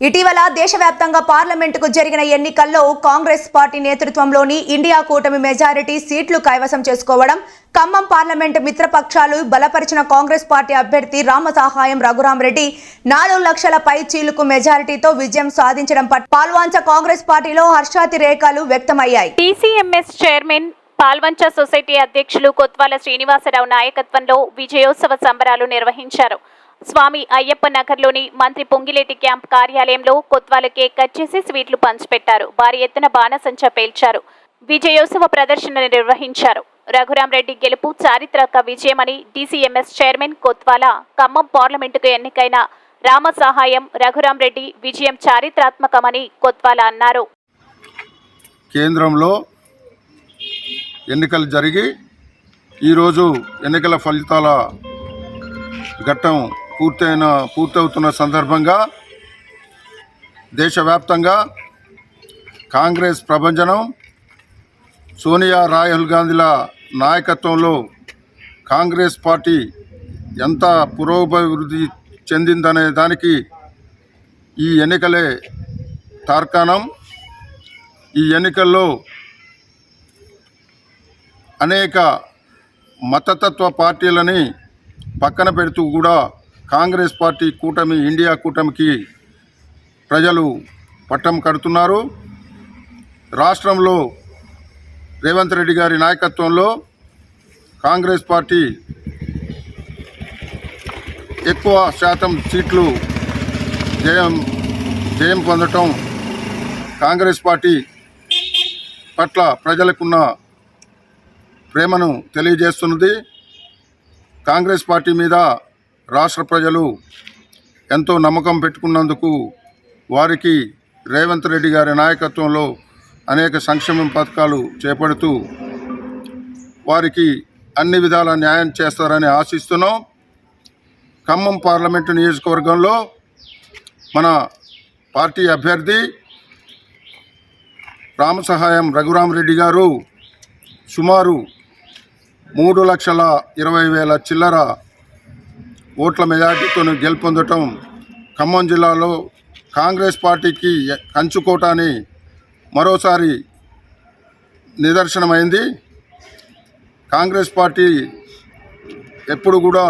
ఇటీవల దేశవ్యాప్తంగా పార్లమెంటుకు జరిగిన ఎన్నికల్లో కాంగ్రెస్ పార్టీ నేతృత్వంలోని ఇండియా కూటమి మెజారిటీ సీట్లు కైవసం చేసుకోవడం ఖమ్మం పార్లమెంటు మిత్రపక్షాలు బలపరిచిన కాంగ్రెస్ పార్టీ అభ్యర్థి రామసహాయం రఘురామరెడ్డి నాలుగు లక్షల పై చీలుకు మెజారిటీతో విజయం సాధించడం పాల్వాంచ కాంగ్రెస్ పార్టీలో హర్షాతిరేకాలు వ్యక్తమయ్యాయి. T C M S chairman Palvancha society అధ్యక్షులు కొత్వాల శ్రీనివాసరావు నాయకత్వంలో విజయోత్సవ సంబరాలు నిర్వహించారు. స్వామి అయ్యప్ప నగర్లోని మంత్రి పొంగిలేటి క్యాంప్ కార్యాలయంలో కొత్వాల కేక్ కట్ చేసి స్వీట్లు పంచిపెట్టారు. భారీ ఎత్తున బాణసంచ పేల్చారు. విజయోత్సవ ప్రదర్శన నిర్వహించారు. రఘురామరెడ్డి గెలుపు చారిత్రక విజయమని D C M S chairman Kothwala Khammam పార్లమెంటుకు ఎన్నికైన రామ సహాయం రఘురామరెడ్డి విజయం చారిత్రాత్మకమని కొత్వాల అన్నారు. కేంద్రంలో ఎన్నికలు జరిగి ఈరోజు ఎన్నికల ఫలితాల ఘట్టం పూర్తయిన పూర్తవుతున్న సందర్భంగా దేశవ్యాప్తంగా కాంగ్రెస్ ప్రభంజనం సోనియా రాహుల్ గాంధీల నాయకత్వంలో కాంగ్రెస్ పార్టీ ఎంత పురోభివృద్ధి చెందిందనే దానికి ఈ ఎన్నికలే తార్కాణం. ఈ ఎన్నికల్లో అనేక మతతత్వ పార్టీలని పక్కన పెడుతూ కూడా కాంగ్రెస్ పార్టీ కూటమి ఇండియా కూటమికి ప్రజలు పట్టం కడుతున్నారు. రాష్ట్రంలో రేవంత్ రెడ్డి గారి నాయకత్వంలో కాంగ్రెస్ పార్టీ ఎక్కువ శాతం సీట్లు జయం జయం పొందటం కాంగ్రెస్ పార్టీ పట్ల ప్రజలకున్న ప్రేమను తెలియజేస్తున్నది. కాంగ్రెస్ పార్టీ మీద రాష్ట్ర ప్రజలు ఎంతో నమ్మకం పెట్టుకున్నందుకు వారికి రేవంత్ రెడ్డి గారి నాయకత్వంలో అనేక సంక్షేమ పథకాలు చేపడుతూ వారికి అన్ని విధాల న్యాయం చేస్తారని ఆశిస్తున్నాం. ఖమ్మం పార్లమెంటు నియోజకవర్గంలో మన పార్టీ అభ్యర్థి రామసహాయం రఘురామరెడ్డి గారు సుమారు మూడు లక్షల ఇరవై వేల చిల్లర ఓట్ల మెజార్టీతో గెలుపొందటం ఖమ్మం జిల్లాలో కాంగ్రెస్ పార్టీకి కంచుకోటాని మరోసారి నిదర్శనమైంది. కాంగ్రెస్ పార్టీ ఎప్పుడు కూడా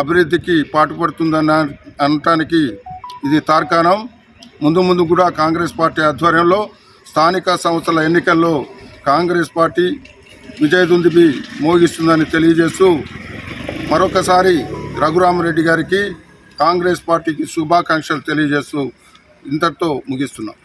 అభివృద్ధికి పాటుపడుతుందన్న అనటానికి ఇది తార్కాణం. ముందు ముందు కూడా కాంగ్రెస్ పార్టీ ఆధ్వర్యంలో స్థానిక సంస్థల ఎన్నికల్లో కాంగ్రెస్ పార్టీ విజయదుందిబి మోగిస్తుందని తెలియజేస్తూ మరొకసారి రఘురామరెడ్డి గారికి కాంగ్రెస్ పార్టీకి శుభాకాంక్షలు తెలియజేస్తూ ఇంతటితో ముగిస్తున్నాం.